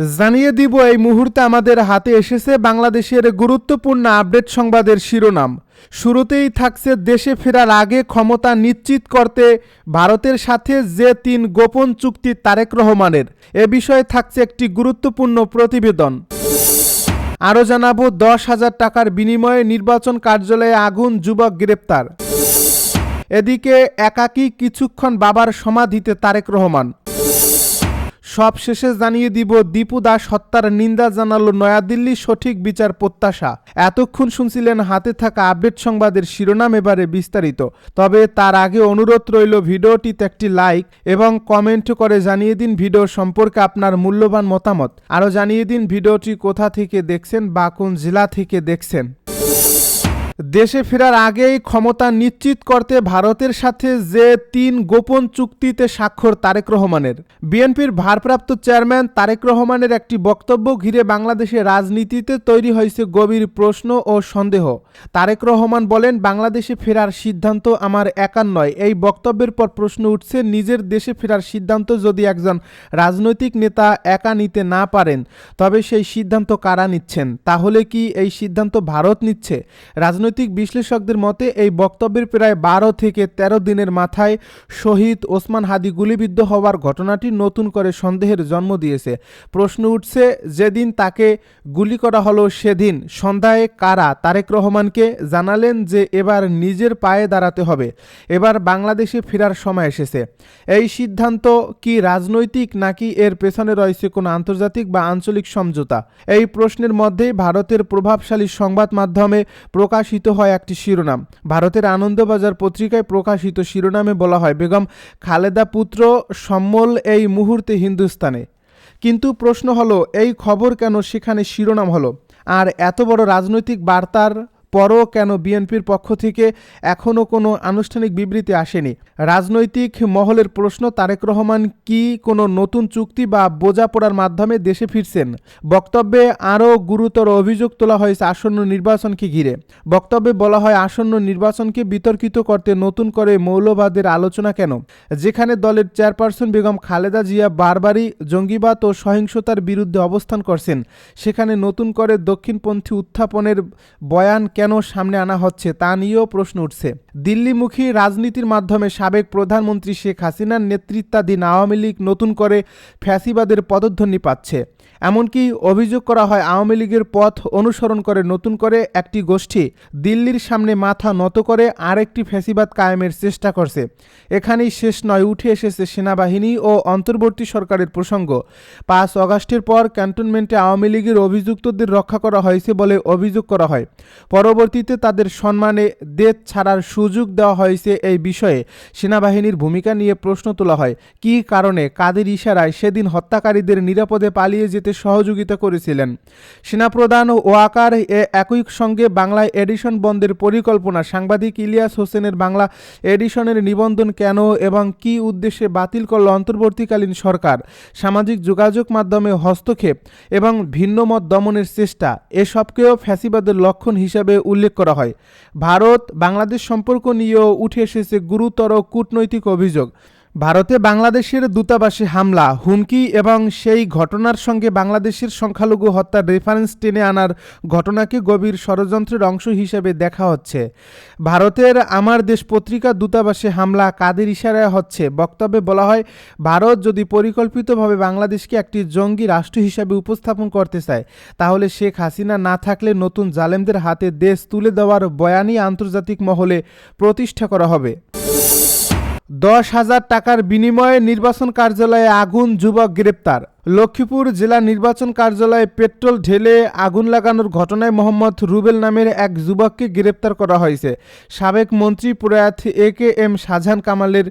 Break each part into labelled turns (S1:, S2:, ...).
S1: জানিয়ে দিব এই মুহূর্তে আমাদের হাতে এসেছে বাংলাদেশের গুরুত্বপূর্ণ আপডেট সংবাদের শিরোনাম। শুরুতেই থাকছে দেশে ফেরার আগে ক্ষমতা নিশ্চিত করতে ভারতের সাথে যে তিন গোপন চুক্তি তারেক রহমানের, এ বিষয়ে থাকছে একটি গুরুত্বপূর্ণ প্রতিবেদন। আরও জানাব, দশ হাজার টাকার বিনিময়ে নির্বাচন কার্যালয়ে আগুন, যুবক গ্রেপ্তার। এদিকে একাকী কিছুক্ষণ বাবার সমাধিতে তারেক রহমান। সব শেষে জানিয়ে দিব, দীপু দাস হত্যার নিন্দা জানালো নয়াদিল্লি সঠিক বিচার প্রত্যাশা। এতক্ষণ শুনছিলেন হাতে থাকা আপডেট সংবাদের শিরোনাম এবারে বিস্তারিত। তবে তার আগে অনুরোধ রইল ভিডিওটিতে একটি লাইক এবং কমেন্ট করে জানিয়ে দিন ভিডিও সম্পর্কে আপনার মূল্যবান মতামত। আরও জানিয়ে দিন ভিডিওটি কোথা থেকে দেখছেন বা কোন জেলা থেকে দেখছেন। দেশে ফেরার আগেই ক্ষমতা নিশ্চিত করতে ভারতের সাথে যে তিন গোপন চুক্তিতে স্বাক্ষর তারেক রহমানের। বিএনপির ভারপ্রাপ্ত চেয়ারম্যান তারেক রহমানের একটি বক্তব্য ঘিরে বাংলাদেশের রাজনীতিতে তৈরি হয়েছে গভীর প্রশ্ন ও সন্দেহ। তারেক রহমান বলেন, বাংলাদেশে ফেরার সিদ্ধান্ত আমার একার নয়। এই বক্তব্যের পর প্রশ্ন উঠছে, নিজের দেশে ফেরার সিদ্ধান্ত যদি একজন রাজনৈতিক নেতা একা নিতে না পারেন, তবে সেই সিদ্ধান্ত কারা নিচ্ছেন? তাহলে কি এই সিদ্ধান্ত ভারত নিচ্ছে? রাজনৈতিক বিশ্লেষকদের মতে, এই বক্তব্যের প্রায় বারো থেকে ১৩ দিনের মাথায় শহীদ ওসমান হাদি গুলিবিদ্ধ হওয়ার ঘটনাটি নতুন করে সন্দেহের জন্ম দিয়েছে। প্রশ্ন উঠছে, যেদিন তাকে গুলি করা হলো সেদিন সন্ধ্যায় কারা তারেক রহমানকে জানালেন যে এবার নিজের পায়ে দাঁড়াতে হবে। এবার বাংলাদেশে ফেরার সময় এসেছে। এই সিদ্ধান্ত কি রাজনৈতিক নাকি এর পেছনে রয়েছে কোনো আন্তর্জাতিক বা আঞ্চলিক সমঝোতা? এই প্রশ্নের মধ্যেই ভারতের প্রভাবশালী সংবাদ মাধ্যমে প্রকাশিত হয় একটি শিরোনাম। ভারতের আনন্দবাজার পত্রিকায় প্রকাশিত শিরোনামে বলা হয়, বেগম খালেদা পুত্র সম্মল এই মুহূর্তে হিন্দুস্তানে। কিন্তু প্রশ্ন হলো, এই খবর কেন সেখানে শিরোনাম হলো? আর এত বড় রাজনৈতিক বার্তার পরও কেন বিএনপির পক্ষ থেকে এখনও কোনো আনুষ্ঠানিক বিবৃতি আসেনি? রাজনৈতিক মহলের প্রশ্ন, তারেক রহমান কি কোনো নতুন চুক্তি বা বোঝাপড়ার মাধ্যমে দেশে ফিরছেন? বক্তব্যে আরও গুরুতর অভিযোগ তোলা হয়েছে আসন্ন নির্বাচনকে ঘিরে। বক্তব্যে বলা হয়, আসন্ন নির্বাচনকে বিতর্কিত করতে নতুন করে মৌলবাদের আলোচনা কেন? যেখানে দলের চেয়ারপারসন বেগম খালেদা জিয়া বারবারই জঙ্গিবাদ ও সহিংসতার বিরুদ্ধে অবস্থান করছেন, সেখানে নতুন করে দক্ষিণপন্থী উত্থাপনের বয়ান কেন সামনে আনা হচ্ছে তা নিয়েও প্রশ্ন উঠছে। দিল্লিমুখী রাজনীতির মাধ্যমে সাবেক প্রধানমন্ত্রী শেখ হাসিনার নেতৃত্বাধীন আওয়ামী লীগ নতুন করে ফ্যাসিবাদের পদধ্বনি পাচ্ছে। এমনকি অভিযোগ করা হয় আওয়ামী লীগের পথ অনুসরণ করে নতুন করে একটি গোষ্ঠী দিল্লির সামনে মাথা নত করে আরেকটি ফ্যাসিবাদ কায়েমের চেষ্টা করছে। এখানেই শেষ নয়, উঠে এসেছে সেনাবাহিনী ও অন্তর্বর্তী সরকারের প্রসঙ্গ। পাঁচ অগাস্টের পর ক্যান্টনমেন্টে আওয়ামী লীগের অভিযুক্তদের রক্ষা করা হয়েছে বলে অভিযোগ করা হয়। পরবর্তীতে তাদের সম্মানে দেশ ছাড়ার সুযোগ দেওয়া হয়েছে এই বিষয়ে সেনাবাহিনীর ভূমিকা নিয়ে প্রশ্ন তোলা হয়। কী কারণে কাদের ইশারায় সেদিন হত্যাকারীদের নিরাপদে পালিয়ে যেতে সহযোগিতা করেছিলেন? সেনাপ্রধান ওয়াকার এ একই সঙ্গে বাংলায় এডিশন বন্ধের পরিকল্পনা সাংবাদিক ইলিয়াস হোসেনের বাংলা এডিশনের নিবন্ধন কেন এবং কী উদ্দেশ্যে বাতিল করল অন্তর্বর্তীকালীন সরকার? সামাজিক যোগাযোগ মাধ্যমে হস্তক্ষেপ এবং ভিন্নমত দমনের চেষ্টা, এসবকেও ফ্যাসিবাদের লক্ষণ হিসাবে উল্লেখ করা হয়। ভারত বাংলাদেশ সম্পর্ক নিয়েও উঠে এসেছে গুরুতর কূটনৈতিক অভিযোগ। ভারতে বাংলাদেশের দূতাবাসে হামলা, হুমকি এবং সেই ঘটনার সঙ্গে বাংলাদেশের সংখ্যালঘু হত্যার রেফারেন্স টেনে আনার ঘটনাকে গভীর ষড়যন্ত্রের অংশ হিসেবে দেখা হচ্ছে। ভারতের আমার দেশ পত্রিকা দূতাবাসে হামলা কাদের ইশারায় হচ্ছে? বক্তব্যে বলা হয়, ভারত যদি পরিকল্পিতভাবে বাংলাদেশকে একটি জঙ্গি রাষ্ট্র হিসাবে উপস্থাপন করতে চায়, তাহলে শেখ হাসিনা না থাকলে নতুন জালেমদের হাতে দেশ তুলে দেওয়ার বয়ানই আন্তর্জাতিক মহলে প্রতিষ্ঠা করা হবে। দশ হাজার টাকার বিনিময়ে নির্বাচন কার্যালয়ে আগুন, যুবক গ্রেপ্তার। লক্ষ্মীপুর জেলা নির্বাচন কার্যালয়ে পেট্রোল ঢেলে আগুন লাগানোর ঘটনায় মোহাম্মদ রুবেল নামের এক যুবককে গ্রেপ্তার করা হয়েছে। সাবেক মন্ত্রী প্রয়াত এ কে এম সাজান কামালের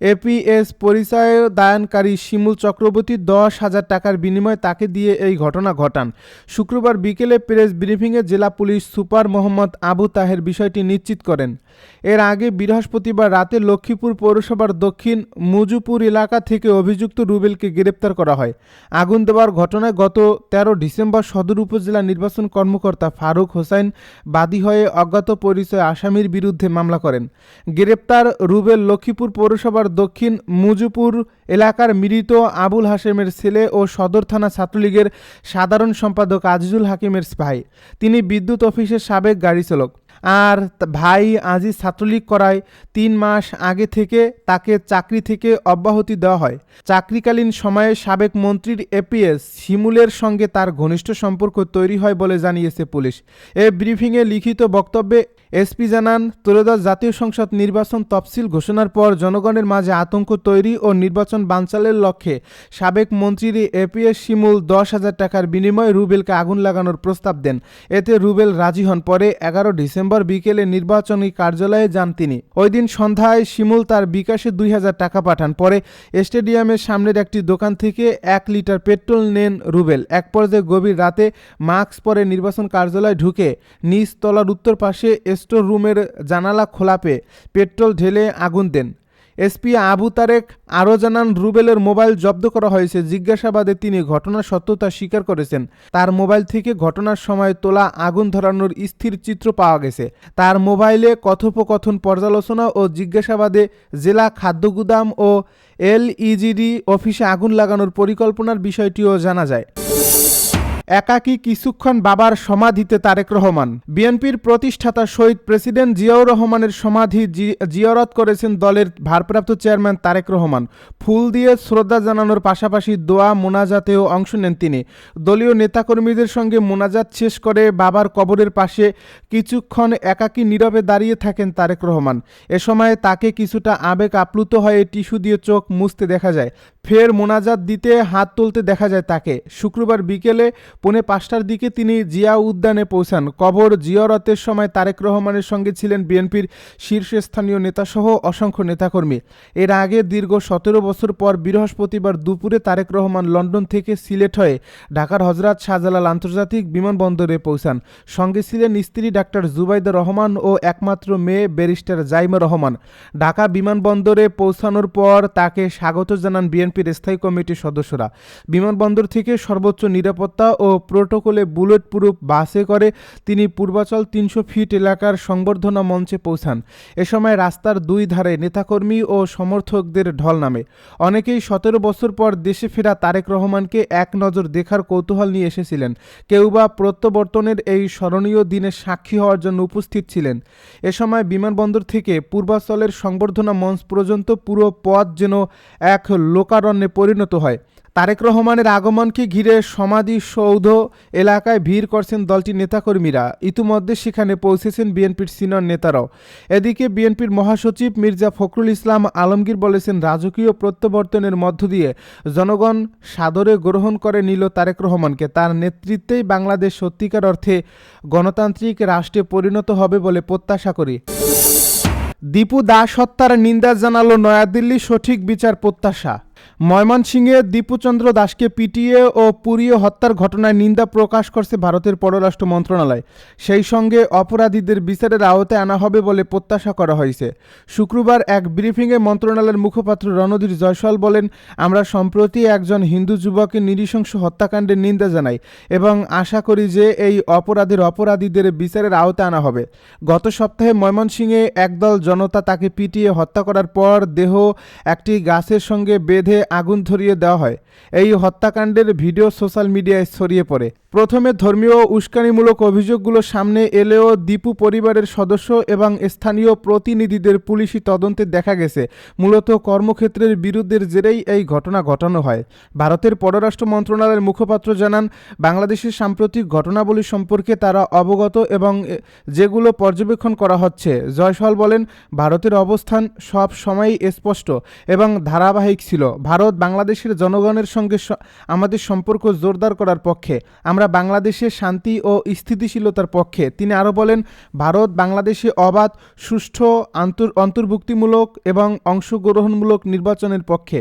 S1: এপিএস পরিচয় দায়নকারী শিমুল চক্রবর্তী দশ হাজার টাকার বিনিময়ে তাকে দিয়ে এই ঘটনা ঘটান। শুক্রবার বিকেলে প্রেস ব্রিফিংয়ে জেলা পুলিশ সুপার মোহাম্মদ আবু তাহের বিষয়টি নিশ্চিত করেন। এর আগে বৃহস্পতিবার রাতে লক্ষ্মীপুর পৌরসভার দক্ষিণ মুজুপুর এলাকা থেকে অভিযুক্ত রুবেলকে গ্রেপ্তার করা হয়। আগুন দেওয়ার ঘটনায় গত তেরো ডিসেম্বর সদর উপজেলা নির্বাচন কর্মকর্তা ফারুক হোসাইন বাদী হয়ে অজ্ঞাত পরিচয় আসামির বিরুদ্ধে মামলা করেন। গ্রেপ্তার রুবেল লক্ষ্মীপুর পৌরসভার দক্ষিণ মুজুপুর এলাকার মৃত আবুল হাশেমের ছেলে ও সদর থানা ছাত্রলীগের সাধারণ সম্পাদক আজিজুল হাকিমের স্পাই। তিনি বিদ্যুৎ অফিসের সাবেক গাড়ি চালক আর ভাই আজিজ ছাত্রলীগ করায় তিন মাস আগে থেকে তাকে চাকরি থেকে অব্যাহতি দেওয়া হয়। চাকরিকালীন সময়ে সাবেক মন্ত্রীর এপিএস শিমুলের সঙ্গে তার ঘনিষ্ঠ সম্পর্ক তৈরি হয় বলে জানিয়েছে পুলিশ। এ ব্রিফিংয়ে লিখিত বক্তব্যে এসপি জানান ত্রয়োদশ জাতীয় সংসদ নির্বাচন তফসিল ঘোষণার পর জনগণের মাঝে আতঙ্ক তৈরি ও নির্বাচন বানচালের লক্ষ্যে সাবেক মন্ত্রীর এপিএস শিমুল দশ হাজার টাকার বিনিময়ে রুবেলকে আগুন লাগানোর প্রস্তাব দেন। এতে রুবেল রাজি হন। পরে এগারো ডিসেম্বর বিকেলে নির্বাচনী কার্যালয়ে যান তিনি। ওই দিন সন্ধ্যায় শিমুল তার বিকাশে দুই হাজার টাকা পাঠান। পরে স্টেডিয়ামের সামনের একটি দোকান থেকে এক লিটার পেট্রোল নেন রুবেল। এক পর্যায়ে গভীর রাতে মাস্ক পরে নির্বাচন কার্যালয়ে ঢুকে নিজ তলার উত্তর পাশে স্টোর রুমের জানালা খোলা পেয়ে পেট্রোল ঢেলে আগুন দেন। এসপি আবু তারেক আরও জানান, রুবেলের মোবাইল জব্দ করা হয়েছে। জিজ্ঞাসাবাদে তিনি ঘটনার সত্যতা স্বীকার করেছেন। তার মোবাইল থেকে ঘটনার সময় তোলা আগুন ধরানোর স্থির চিত্র পাওয়া গেছে। তার মোবাইলে কথোপকথন, পর্যালোচনা ও জিজ্ঞাসাবাদে জেলা খাদ্য গুদাম ও এলইজিডি অফিসে আগুন লাগানোর পরিকল্পনার বিষয়টিও জানা যায়। একাকী কিছুক্ষণ বাবার সমাধিতে তারেক রহমান। বিএনপির প্রতিষ্ঠাতা শহীদ প্রেসিডেন্ট জিয়াউর রহমানের সমাধি জিয়ারত করেছেন দলের ভারপ্রাপ্ত চেয়ারম্যান তারেক রহমান। ফুল দিয়ে শ্রদ্ধা জানানোর পাশাপাশি দোয়া, মোনাজাতেও অংশ নেন তিনি। দলীয় নেতাকর্মীদের সঙ্গে মোনাজাত শেষ করে বাবার কবরের পাশে কিছুক্ষণ একাকী নীরবে দাঁড়িয়ে থাকেন তারেক রহমান। এ সময় তাকে কিছুটা আবেগ আপ্লুত হয়ে টিস্যু দিয়ে চোখ মুছতে দেখা যায়। ফের মোনাজাত দিতে হাত তুলতে দেখা যায় তাকে। শুক্রবার বিকেলে পৌনে পাঁচটার দিকে তিনি জিয়া উদ্যানে পৌঁছান। কবর জিয়রতের সময় তারেক রহমানের সঙ্গে ছিলেন বিএনপির শীর্ষস্থানীয় নেতাসহ অসংখ্য নেতাকর্মী। এর আগে দীর্ঘ সতেরো বছর পর বৃহস্পতিবার দুপুরে তারেক রহমান লন্ডন থেকে সিলেট হয়ে ঢাকার হজরত শাহজালাল আন্তর্জাতিক বিমানবন্দরে পৌঁছান। সঙ্গে ছিলেন স্ত্রী ডাক্তার জুবাইদা রহমান ও একমাত্র মেয়ে ব্যারিস্টার জাইমা রহমান। ঢাকা বিমানবন্দরে পৌঁছানোর পর তাকে স্বাগত জানান বিএনপির স্থায়ী কমিটির সদস্যরা। বিমানবন্দর থেকে সর্বোচ্চ নিরাপত্তা ও প্রোটোকলে বুলেট প্রুফ বাসে করে, তিনি পূর্বাচল তিনশো ফিট এলাকার সংবর্ধনা মঞ্চে পৌঁছান। এ সময় রাস্তার দুই ধারে নেতাকর্মী ও সমর্থকদের ঢল নামে। অনেকেই সতেরো বছর পর দেশে ফেরা তারেক রহমানকে এক নজর দেখার কৌতূহল নিয়ে এসেছিলেন। কেউ বা প্রত্যাবর্তনের এই স্মরণীয় দিনে সাক্ষী হওয়ার জন্য উপস্থিত ছিলেন। এ সময় বিমানবন্দর থেকে পূর্বাচলের সংবর্ধনা মঞ্চ পর্যন্ত পুরো পথ যেন এক লোকারণ্যে পরিণত হয়। তারেক রহমানের আগমনকে ঘিরে সমাধি সৌধ এলাকায় ভিড় করছেন দলটির নেতাকর্মীরা। ইতিমধ্যে সেখানে পৌঁছেছেন বিএনপির সিনিয়র নেতারাও। এদিকে বিএনপির মহাসচিব মির্জা ফখরুল ইসলাম আলমগীর বলেছেন, রাজকীয় প্রত্যাবর্তনের মধ্য দিয়ে জনগণ সাদরে গ্রহণ করে নিল তারেক রহমানকে। তার নেতৃত্বেই বাংলাদেশ সত্যিকার অর্থে গণতান্ত্রিক রাষ্ট্রে পরিণত হবে বলে প্রত্যাশা করি। দীপু দাস হত্যার নিন্দা জানালো নয়াদিল্লি সঠিক বিচার প্রত্যাশা। ময়মনসিংহে দীপুচন্দ্র দাসকে পিটিয়ে ও পুড়িয়ে হত্যার ঘটনায় নিন্দা প্রকাশ করছে ভারতের পররাষ্ট্র মন্ত্রণালয়। সেই সঙ্গে অপরাধীদের বিচারের আওতায় আনা হবে বলে প্রত্যাশা করা হয়েছে। শুক্রবার এক ব্রিফিংয়ে মন্ত্রণালয়ের মুখপাত্র রণধীর জয়সওয়াল বলেন, আমরা সম্প্রতি একজন হিন্দু যুবকের নৃশংস হত্যাকাণ্ডের নিন্দা জানাই এবং আশা করি যে এই অপরাধের অপরাধীদের বিচারের আওতায় আনা হবে। গত সপ্তাহে ময়মনসিংহে একদল জনতা তাকে পিটিয়ে হত্যা করার পর দেহ একটি গাছের সঙ্গে বেঁধে আগুন ধরিয়ে দেওয়া হয়। এই হত্যাকাণ্ডের ভিডিও সোশ্যাল মিডিয়ায় ছড়িয়ে পড়ে। প্রথমে ধর্মীয় উস্কানিমূলক অভিযোগগুলো সামনে এলেও দীপু পরিবারের সদস্য এবং স্থানীয় প্রতিনিধিদের পুলিশি তদন্তে দেখা গেছে। মূলত কর্মক্ষেত্রের বিরুদ্ধের জেরেই এই ঘটনা ঘটানো হয়। ভারতের পররাষ্ট্র মন্ত্রণালয়ের মুখপাত্র জানান, বাংলাদেশের সাম্প্রতিক ঘটনাবলী সম্পর্কে তারা অবগত এবং যেগুলো পর্যবেক্ষণ করা হচ্ছে। জয়সওয়াল বলেন, ভারতের অবস্থান সব সময়ই স্পষ্ট এবং ধারাবাহিক ছিল। ভারত বাংলাদেশের জনগণের সঙ্গে আমাদের সম্পর্ক জোরদার করার পক্ষে, আমরা বাংলাদেশে শান্তি ও স্থিতিশীলতার পক্ষে। তিনি আরও বলেন, ভারত বাংলাদেশে অবাধ, সুষ্ঠু অন্তর্ভুক্তিমূলক এবং অংশগ্রহণমূলক নির্বাচনের পক্ষে।